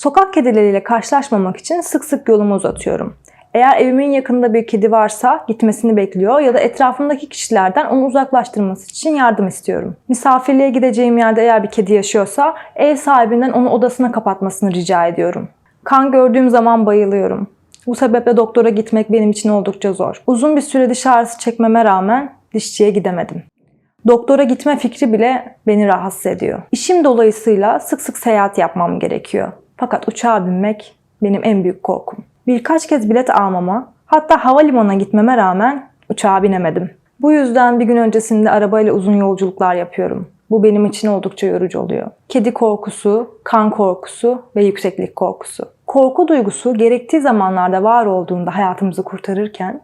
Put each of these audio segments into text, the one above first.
Sokak kedileriyle karşılaşmamak için sık sık yolumu uzatıyorum. Eğer evimin yakınında bir kedi varsa gitmesini bekliyor ya da etrafımdaki kişilerden onu uzaklaştırması için yardım istiyorum. Misafirliğe gideceğim yerde eğer bir kedi yaşıyorsa ev sahibinden onu odasına kapatmasını rica ediyorum. Kan gördüğüm zaman bayılıyorum. Bu sebeple doktora gitmek benim için oldukça zor. Uzun bir süre diş ağrısı çekmeme rağmen dişçiye gidemedim. Doktora gitme fikri bile beni rahatsız ediyor. İşim dolayısıyla sık sık seyahat yapmam gerekiyor. Fakat uçağa binmek benim en büyük korkum. Birkaç kez bilet almama, hatta havalimanına gitmeme rağmen uçağa binemedim. Bu yüzden bir gün öncesinde arabayla uzun yolculuklar yapıyorum. Bu benim için oldukça yorucu oluyor. Kedi korkusu, kan korkusu ve yükseklik korkusu. Korku duygusu gerektiği zamanlarda var olduğunda hayatımızı kurtarırken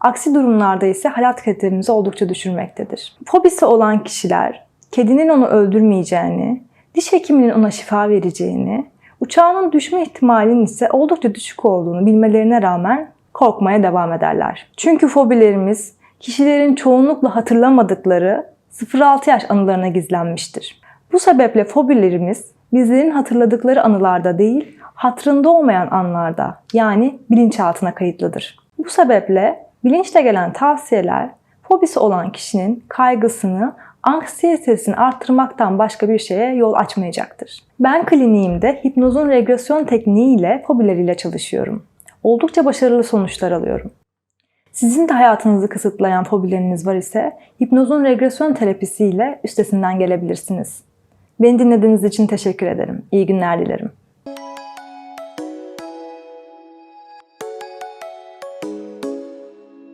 Aksi durumlarda ise hayat kalitemizi oldukça düşürmektedir. Fobisi olan kişiler kedinin onu öldürmeyeceğini, diş hekiminin ona şifa vereceğini, uçağının düşme ihtimalinin ise oldukça düşük olduğunu bilmelerine rağmen korkmaya devam ederler. Çünkü fobilerimiz kişilerin çoğunlukla hatırlamadıkları 0-6 yaş anılarına gizlenmiştir. Bu sebeple fobilerimiz bizlerin hatırladıkları anılarda değil, hatırında olmayan anlarda yani bilinçaltına kayıtlıdır. Bu sebeple bilinçle gelen tavsiyeler fobisi olan kişinin kaygısını, anksiyetesini arttırmaktan başka bir şeye yol açmayacaktır. Ben kliniğimde hipnozun regresyon tekniğiyle fobileriyle çalışıyorum. Oldukça başarılı sonuçlar alıyorum. Sizin de hayatınızı kısıtlayan fobileriniz var ise hipnozun regresyon terapisiyle üstesinden gelebilirsiniz. Beni dinlediğiniz için teşekkür ederim. İyi günler dilerim.